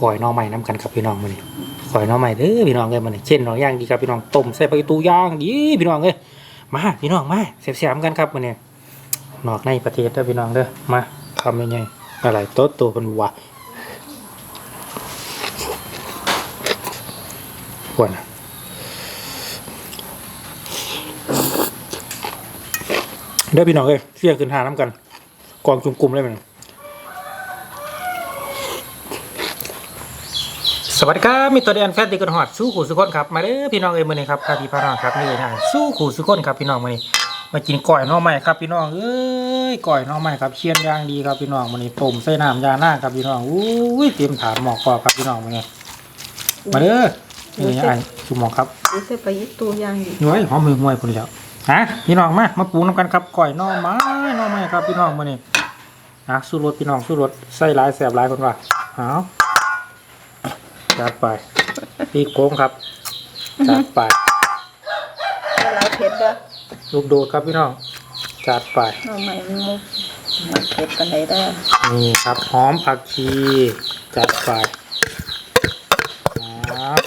ก่อยน่องใหม่น้ำกันครับพี่น้องมื้อนี้ก่อยน่องใหม่เด้อพี่น้องเอ้ยมื้อนี้เช่นน่องย่างดีครับพี่น้องต้มใส่ผักอีตูย่างดีพี่น้องเอ้ยมาพี่น้องมาเสียบๆกันครับมื้อนี้นอกในประเทศเด้อพี่น้องเด้อมาทำยังไงอะไรโต๊ะตัวเป็นวะควรนะเด้อพี่น้องเอ้ยเสียขึ้นหาน้ำกันกองกลุ่มๆเลยมั้ย สวัสดีครับมีตัวแดนแฟนติกันหอดสู้ขู่สุคนครับมาเด้อพี่น้องเอ้ยมื้อนี้ครับพาพี่พาน้องครับนี่นะสู้ขู่สุคนครับพี่น้องมื้อนี้มากินก้อยหน่อไม้ครับพี่น้องเอ้ยก้อยหน่อไม้ครับเชียนย่างดีครับพี่น้องมื้อนี้ต้มใส่น้ำยาหน้าครับพี่น้องอุ้ยเตรียมถาดหมอกกรอบครับพี่น้องมื้อนี้มาเด้อนี่ไอ้สุหมอกครับดูเสไปยึดตัวอย่างดีหน่วยหอมมือมวยคนเดียวฮะพี่น้องมามาปรุงน้ำกันครับก้อยหน่อไม้หน่อไม้ครับพี่น้องมื้อนี้อะสู้รสพี่น้องสู้รสใส่หลายแสบหลายคนว่าเอา จัดไปปีโค้งครับจัดไปถ้าเราเผ็ดเด้อลูกโดดครับพี่น้องจัดไปเราไม่มุกมันเผ็ดกันไหนได้อนี่ครับหอมผักชีจัดไปครับ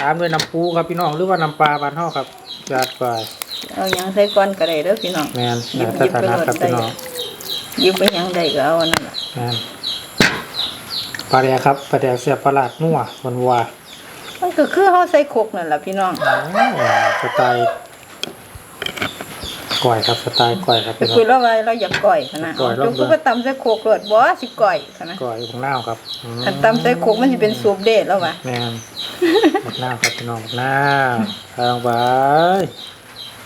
ตามด้วยน้ำปูครับพี่น้องหรือว่าน้ำปลาบานเท่าครับจัดไปเอาหยังใส่ก้อนก็ได้เด้อพี่น้องแมนแล้วแต่ถนัดครับพี่น้องหยิบไปหยังได้ก็เอาอันนั่นล่ะแมน ปลาแดกครับปลาแดกเสียบปลาหลาดนัววันวามันก็คือเฮาใส่ครกนั่นล่ะพี่น้องอืมสไตล์ก่อยครับสไตล์ก่อยครับก็พี่น้อคืองเราว่าเราอยากก่อยนะก่อยลองเดี๋ยวดูกูก็ตำใส่โคกโลดบ่สิก่อยนะก่อยของหน้าวครับอืมคันตำใส่โคกมันสิเป็นซุปเด็ดแล้วว่ะแม่นบักหน้าวครับพี่น้องบักหน้าวทางไป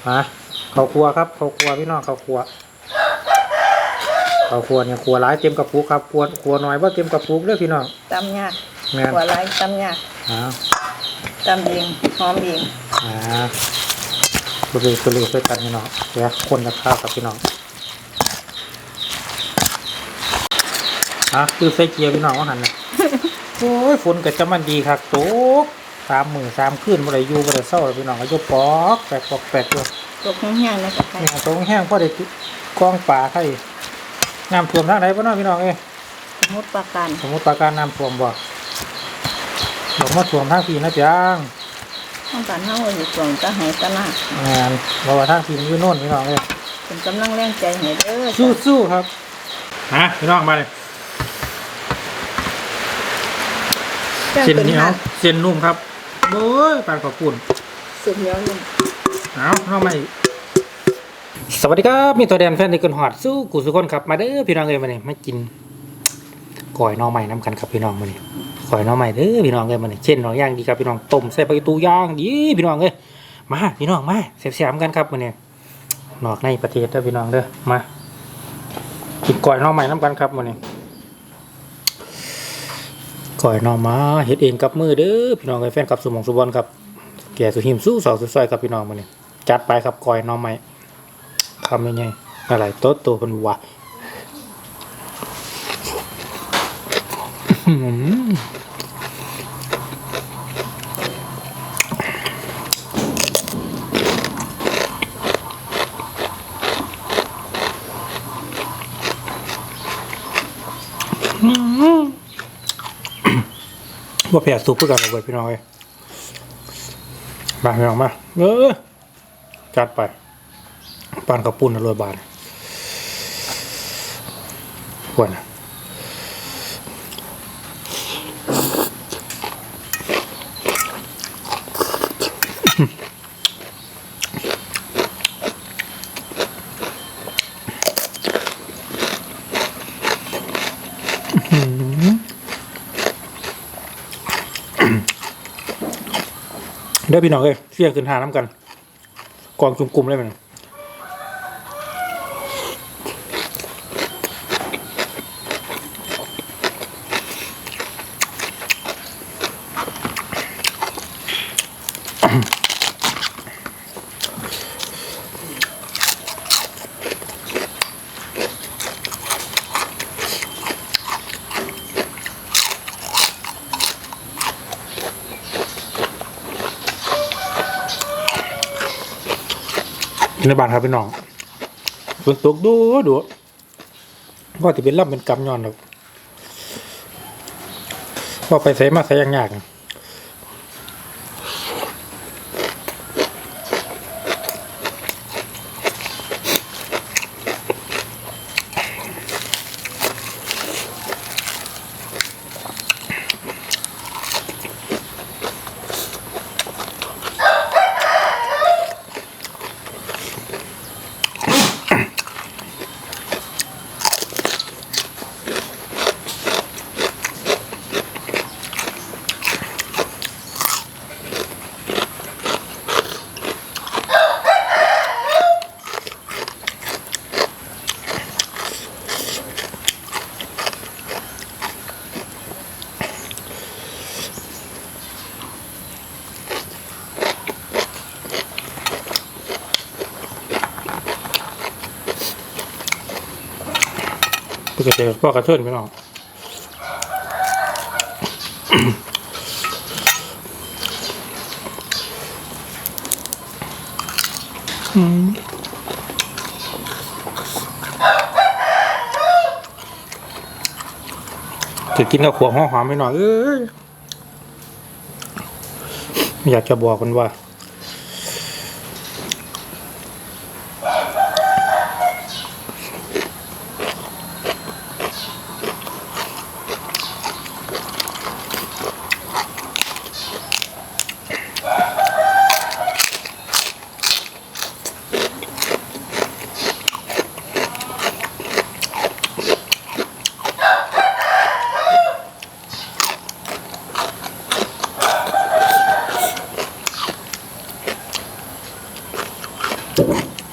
มาเข้าครัวครับเข้าครัวพี่น้องเข้าครัว เข้าครัวเนี่ยครัวร้ายเต็มกระปุกครับครัวครัวน้อยว่าเต็มกระปุกเด้อพี่น้องตำยากแม่นหัวหลายตำยากอ้าวตำเองหอมเองอ่าสุรีสุรีช่วยกันพี่น้องเดี๋ยวคนจะข้าวครับพี่น้องอะคือใส่เกียร์พี่น้องว่าหันนะโอ้ยฝนก็จะมันดีครับตกสามมือสามคืนบ่ได้อยู่บ่ได้เศร้าเลยพี่น้องก็อยกปอกแปลกปอกแปลกอยู่ตกแห้งๆนะจ๊ะนี่ตรงแห้งพอได้กองป่าไทย น้ำท่วมทางไหนบ่เนาะพี่น้องเอ้ยสมุดปราการสมมุติปราการน้ำท่วมบ่บอกมาท่วมทางพี่นะจังต้องการเฮาอยู่ส่วนตะไหตะหน้างานเพราะว่าทางพี่มันอยู่โน่นพี่น้องเอ้ยเป็นกำลังแรงใจให้เด้อสู้สู้ๆครับฮะพี่น้องมาเลยจ้ะเส้นเหนียวค่ะเส้นนุ่มครับโอ้ยปานขอบคุณ สุดเหนียวนุ่มเอาเข้ามาอีก สวัสดีครับมีตัวแดนแฟนในกนหอดสู้กูสุกคนครับมาเด้อพี่น้องเอ้ยมาเนี่ยมากินก่อยน่องใหม่น้ำกันครับพี่น้องมาเนี่ยก่อยน่องใหม่เด้อพี่น้องเอ้ยมาเนี่ยเช่นน่องย่างดีครับพี่น้องต้มใส่ผักอีตูย่างดีพี่น้องเอ้ยมาพี่น้องมาเสียบๆกันครับมาเนี่ยนอกในประเทศเด้อพี่น้องเด้อมากินก่อยน่องใหม่น้ำกันครับมาเนี่ยก่อยน่องมาเฮ็ดเองกับมือเด้อพี่น้องเอ้ยแฟนกับสมองสุบอลครับแก่สุหิมสู้สาวสุดซอยครับพี่น้องมาเนี่ยจัดไปครับก่อยน้องไม้ ทำยังไงอะไรโต๊ะตัวเป็นวะอื้อหืออื้อหือว่าแผลซุปเพื่อกันเอาไว้พี่น้อยมาพี่น้องมาเออจัดไป ปานกระปุ่นอร่อยบานวรนะเด้พี่น้องเอ้ยเสียขึ้นหาน้ำกันกองจุ่มกลุ่มเลยมัน กินบ้านครับพี่น้องฝนตกดูดูว่าจะเป็นรับเป็นกำย้อนหรอกว่าไปใส่มาใส่ยางยาก ติพ่อกระเทินพี่น้องถือกินกับขวงหอมๆไปหน่อยเอ้ยไม่อยากจะบอกกันว่า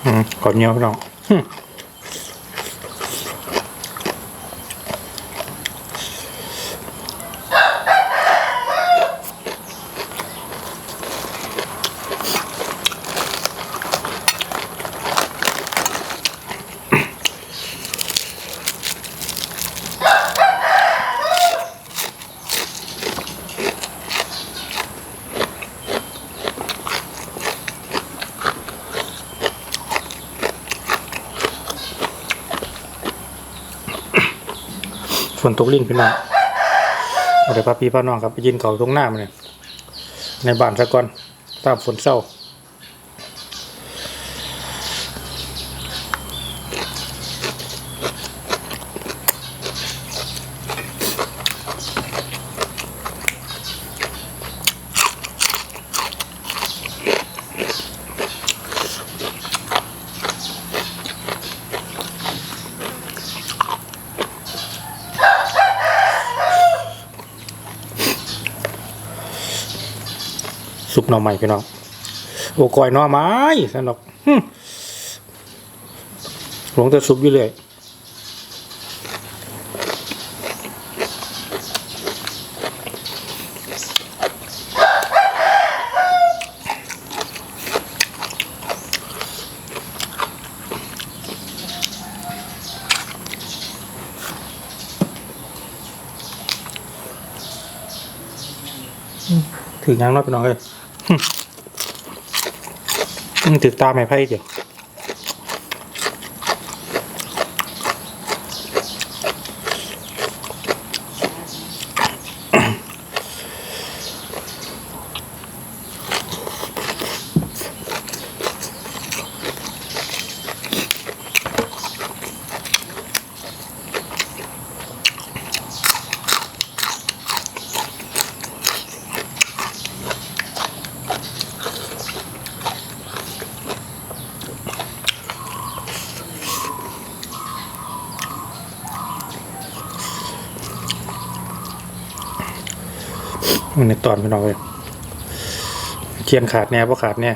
อืมขอเนียวพี่น้อง ฝนตกลิ่นพี่น้องเอาเดี๋ยวพาพี่พาน้องครับไปยินเขาตรงหน้ามันเลยในบ้านซะก่อนตามฝนเศร้า หน่อใหม่พี่น้องโอ้กอยหน่อไม้สนุกหึหลวงแต่ซุปอยู่เลยถึงยังนาะพี่น้องเลย มันถึกตาไม่ไพ่เดียว มันในตอนพี่น้องเลยเทียนขาดแน่เพราะขาดแน่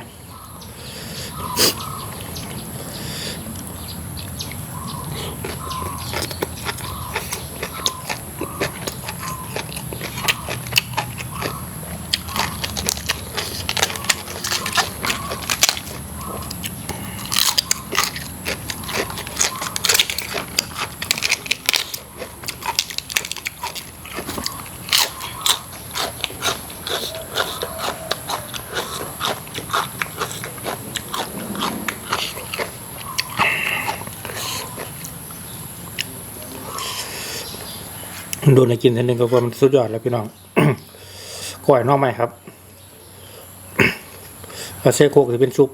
โดนอะกินทีนึงก็ว่ามันสุดยอดแล้วพี่น้องก้อยน่อไม้ครับอาเซโคกจะเป็นซุป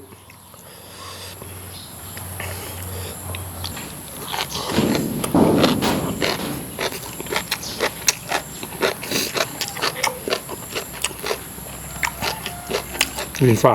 ลินฟ้า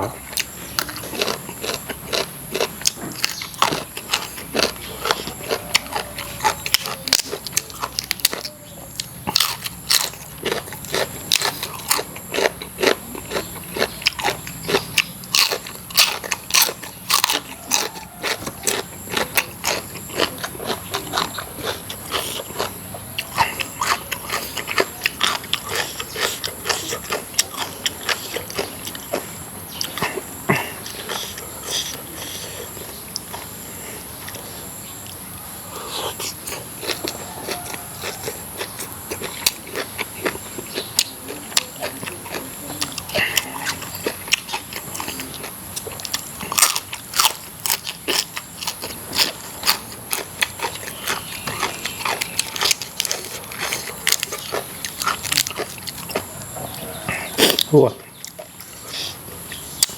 หัว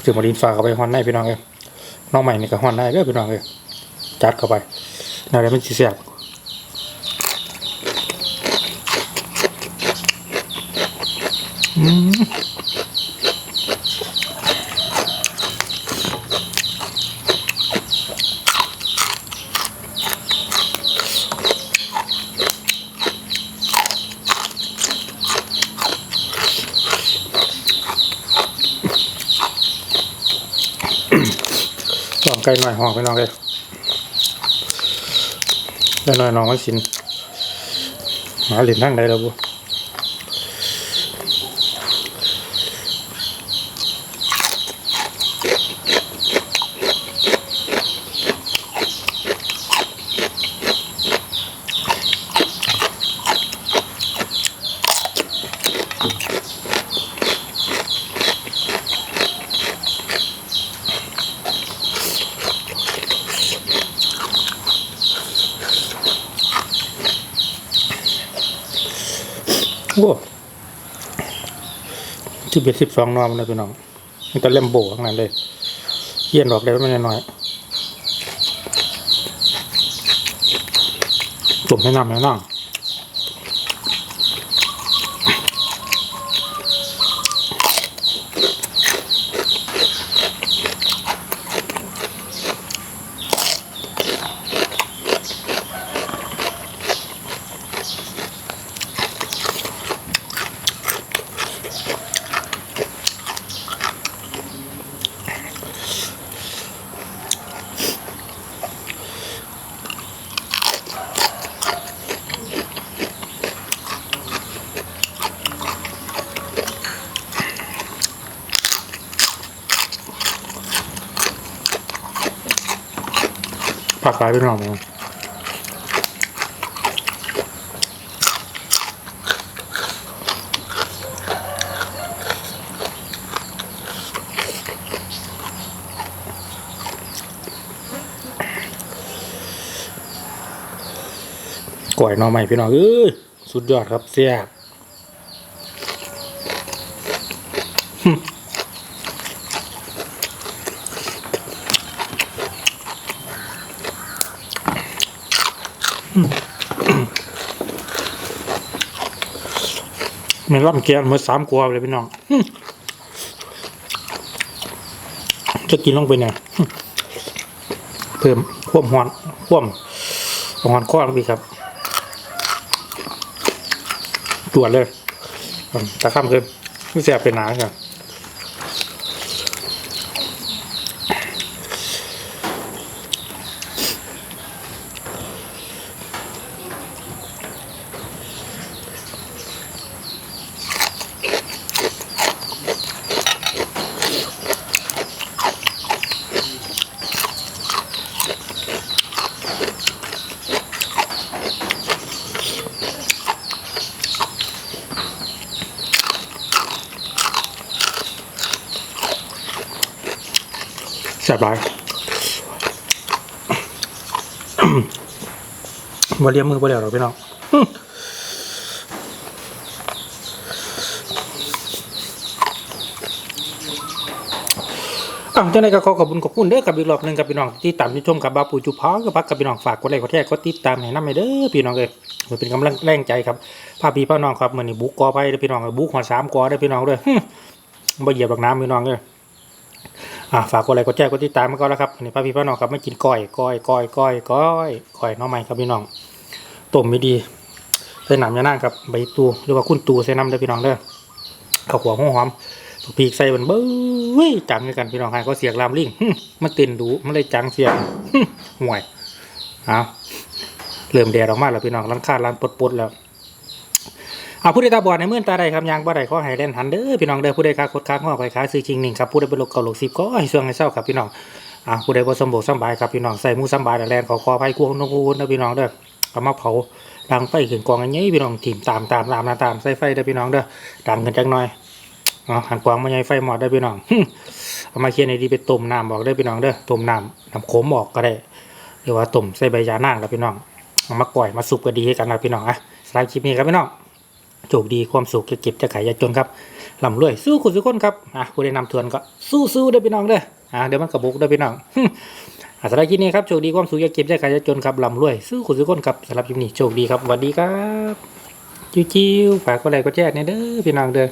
ถือมาดินฟ้าเข้าไปฮอนได้พี่น้องเลยน้องใหม่นี่ก็ฮอนได้เด้อพี่น้องเลยจัดเข้าไปน่าจะมันสิแซ่บอืม ไก่หน่อยห่องไปน้องเลยไก่หน่อยน้องมันสินหาเหรียญทั้งใดแล้วบุ โอ้ สิบเอ็ดสิบสองนอมนเลยพี่น้องมันจะเล่มโบข้างนั้นเลยเยี่ยนออกได้ไม่น้อยๆจุ่มให้น้ำให้น้อ ผักหลายพี่น้อมก่อยหน่อใหม่พี่น้องเอ้ยสุดยอดครับเสียบ มันร่ำแกนเมื่อสามกว่าเลยพี่น้องจะกินลงไปเนี่ยเพิ่มควมหอนควมหอนข้อลงไปครับตรวจเลยตะข้ามคือไม่เสียเป็นหนาครับ สบายมาเลี้ยงมือบ่แล้วหรอพี่น้องอ่าวจ้าในก็ขอขอบคุณขอบคุณเด้อกับอีกรอบนึ่งกับพี่น้องที่ตามที่ชมกับบาปูจุพอกับพักกับพี่น้องฝากกดไลค์กดแชร์กดติดตามให้นำให้เด้อพี่น้องเลยเป็นกำลังแรงใจครับพาพี่พ่อน้องครับเหมือนนี่บุกกอไปเด้อพี่น้องบุกหัวสามกอเด้อพี่น้องด้วยบ่เหยียบบักน้ำพี่น้องเลย อ่าฝากกดไลค์กดแชร์กดติดตามมาก่อนแล้วครับวันนี้พาพี่พ่อน้องครับไมากินก้อยก้อยก้อยก้อยก้อยก้อยน้องใหม่ครับพี่น้องต้มไม่ดีใส่น้ำยานางครับใบตูหรือว่าคุณตูใส่น้ำเด้อพี่น้องเด้อข้าวหัวหอมๆผักพีกใส่มันเบ้ยจังเลยกันพี่น้องใครก็เสียงลามลิงมันต้นดูมันเลยจังเสียงหึห่วยเอาเริ่มแดดออกมาแล้วพี่น้องร้านค้าร้านปดๆแล้ว เอาผู้ใดตาบอดในเมื่อตาใดครับยางบ่ใดขอให้เล่นหันเด้อพี่น้องเด้อผู้ใดค้าคดค้าง้อไปค้าซื้อจริงหนึ่งครับผู้ใดเป็นโรคเกาโรคซิบก็ให้ช่วงให้เศร้าครับพี่น้องอ่าผู้ใดบ่สมบูรณ์สบายครับพี่น้องใส่หมูสบายแต่แลนขอขอภัยกวงนกูนนะพี่น้องเด้อเอามาเผาดังไฟขึ้นกองอันนี้พี่น้องถิ่มตามตามตามตามตามใส่ไฟเด้อพี่น้องเด้อดังกันจักหน่อยอ๋อหันกวางมาใหญ่ไฟหมอดได้พี่น้องเอามาเคียนในดีไปต้มน้ำบอกได้พี่น้องเด้อต้มน้ำน้ำโขมออกก็ได้หรือว่าต้มใส่ใบยานางแล้วพี่น้องเอามาก่อยมาสุกก็ดีให้กันนะพี่น้องอะสำหรับคลิปนี้ครับพี่น้อง โชคดีความสุขจะเก็บจะขายจะจนครับลำรวยสู้คุณสุคนครับอะคุณได้นำทวนก็สู้สู้เด้อพี่น้องเด้ออะเดี๋ยวมันกระบุกเด้อพี่น้องอะสำหรับคลิปนี้ครับโชคดีความสุขจะเก็บจะขายจะจนครับลำรวยสู้คุณสุคนครับสำหรับคลิปนี้โชคดีครับสวัสดีครับ จิ้วๆฝากก็ไลค์ก็แชร์ในอยเด้อพี่น้องเด้อ